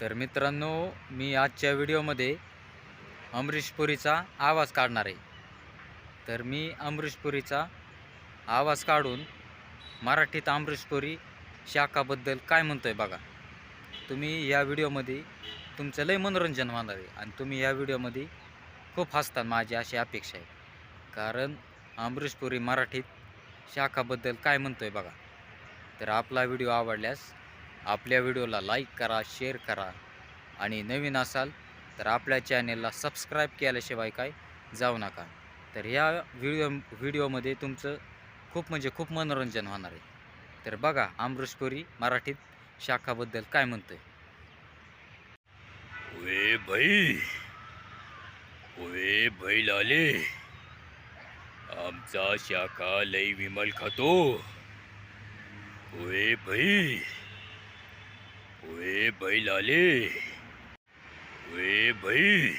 तर मित्रांनो मी आजच्या व्हिडिओमध्ये अमरीशपुरीचा आवाज काढणार आहे. तर मी अमरीशपुरीचा आवाज काढून मराठीत अमरीशपुरी शाखाबद्दल काय म्हणतो आहे बघा. तुम्ही या व्हिडिओमध्ये तुमचं लय मनोरंजन होणार आहे आणि तुम्ही या व्हिडिओमध्ये खूप हसतात माझी अशी अपेक्षा आहे. कारण अमरीशपुरी मराठीत शाखाबद्दल काय म्हणतो आहे बघा. तर आपला व्हिडिओ आवडल्यास आपल्या व्हिडिओला लाईक करा शेअर करा आणि नवीन असाल तर आपल्या चॅनेलला सबस्क्राईब केल्याशिवाय काय जाऊ नका. तर ह्या व्हिडिओ व्हिडिओमध्ये तुमचं खूप म्हणजे खूप मनोरंजन होणार आहे. तर बघा अमृषपुरी मराठीत शाखाबद्दल काय म्हणतोय? ओए भाई ओए बैल आले आमचा शाखा लई विमल खातो. ओए भाई. ओए बैल आले ओए बैल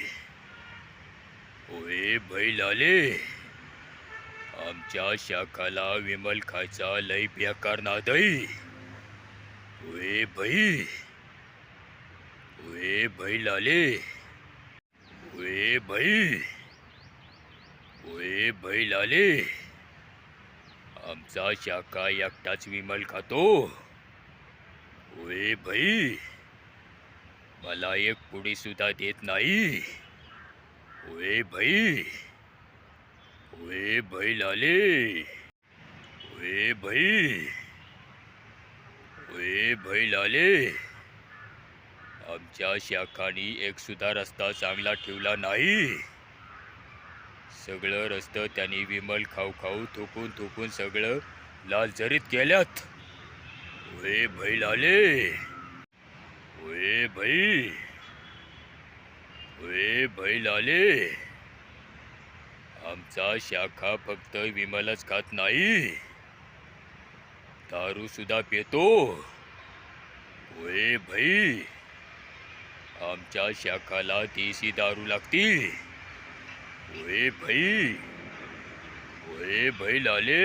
ओए बैल आले आमच्या शाखाला विमल खायचा लई बेकार नादई ओए बैल ओए बैल आले ओए बैल ओए बैल आले आमचा शाखा एकटाच विमल खातो। ओए भाई मला एक पुडी सुद्धा देत नाही. ओए भाई ओए बैल आले ओए भाई ओए बैल आले आमच्या शाखानी एक सुद्धा रस्ता चांगला ठेवला नाही. सगळं रस्तं त्यांनी विमल खाऊ खाऊ थुकून थुकून सगळं लालजरीत केल्यात. ओए बैल आले ओए भाई ओए बैल आले आमचा शाखा फक्त विमलच खात नाही दारू सुद्धा पितो ओए भाई आमच्या शाखाला देशी दारू लागती ओए भाई ओए बैल आले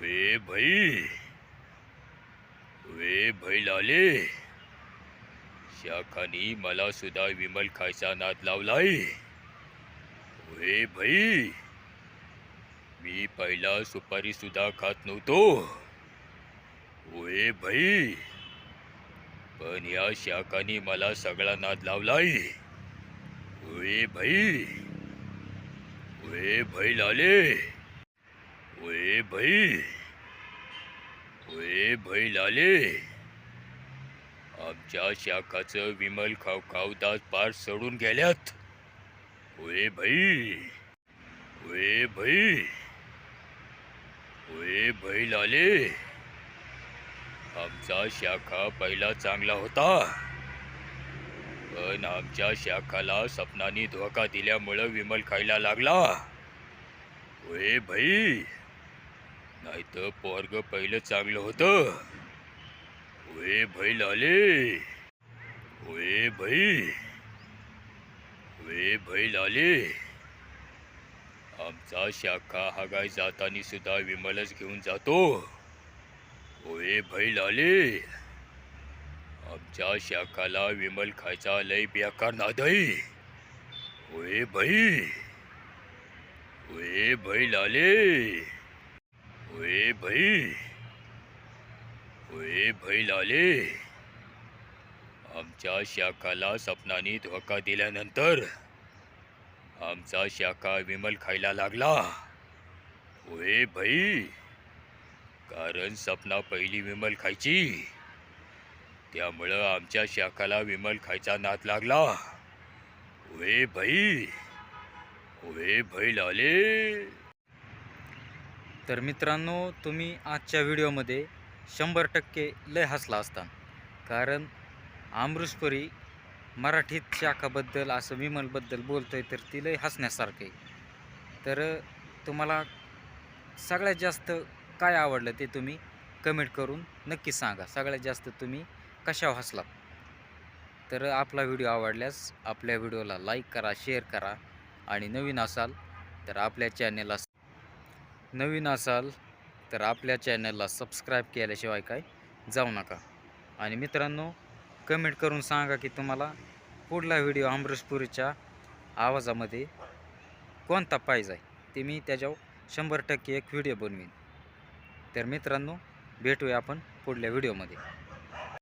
ओए भाई ओए बैल आले शाखानी मला सुद्धा विमल खायचा नाद लावलाय. होय भाई मी पहिला सुपारी सुद्धा खात नव्हतो. ओए भाई पण या शाखानी मला सगळा नाद लावलाय. ओए भाई होय बैल आले ओए भाई ओए बैल आले आमच्या शाखाचं विमल खाऊ खावदास पार सोडून गेल्यात. होय भाई. होय भाई. होय बैल आले आमचा शाखा पहिला चांगला होता. पण आमच्या शाखाला सपनानी धोका दिल्यामुळं विमल खायला लागला. होय भाई. नाही तर पोरग पहिलं चांगलं होतं. ओए भाई लाले ओए भाई ओए भाई लाले। आमचा शाखा हागाय जातानी सुद्धा विमलच घेऊन जातो। ओए भाई लाले आमच्या शाखाला विमल खायचा लय बेकार नादई। ओए भाई ओए भाई लाले ओए भाई। ओए भैलाले आमच्या शाखाला सपनानी धोका दिल्यानंतर आमचा शाखा विमल खायला लागला. ओए भाई. कारण सपना पहिली विमल खायची. त्यामुळं आमच्या शाखाला विमल खायचा नाद लागला. ओए भाई. ओए भैल आले तर मित्रांनो तुम्ही आजच्या व्हिडिओमध्ये शंभर टक्के लय हसला असता. कारण अमृषपुरी मराठीत शाखाबद्दल असं विमलबद्दल बोलतोय तर ती लय हसण्यासारखं आहे. तर तुम्हाला सगळ्यात जास्त काय आवडलं ते तुम्ही कमेंट करून नक्की सांगा. सगळ्यात जास्त तुम्ही कशा हसलात? तर आपला व्हिडिओ आवडल्यास आपल्या व्हिडिओला लाईक करा शेअर करा. आणि नवीन असाल तर आपल्या चॅनेलला नवीन असाल तर आपल्या चॅनलला सबस्क्राईब केल्याशिवाय काय जाऊ नका. आणि मित्रांनो कमेंट करून सांगा की तुम्हाला पुढला व्हिडिओ अमरीशपुरीच्या आवाजामध्ये कोणता पाहिजे आहे ते मी त्याच्यावर शंभर टक्के एक व्हिडिओ बनवीन. तर मित्रांनो भेटूया आपण पुढल्या व्हिडिओमध्ये.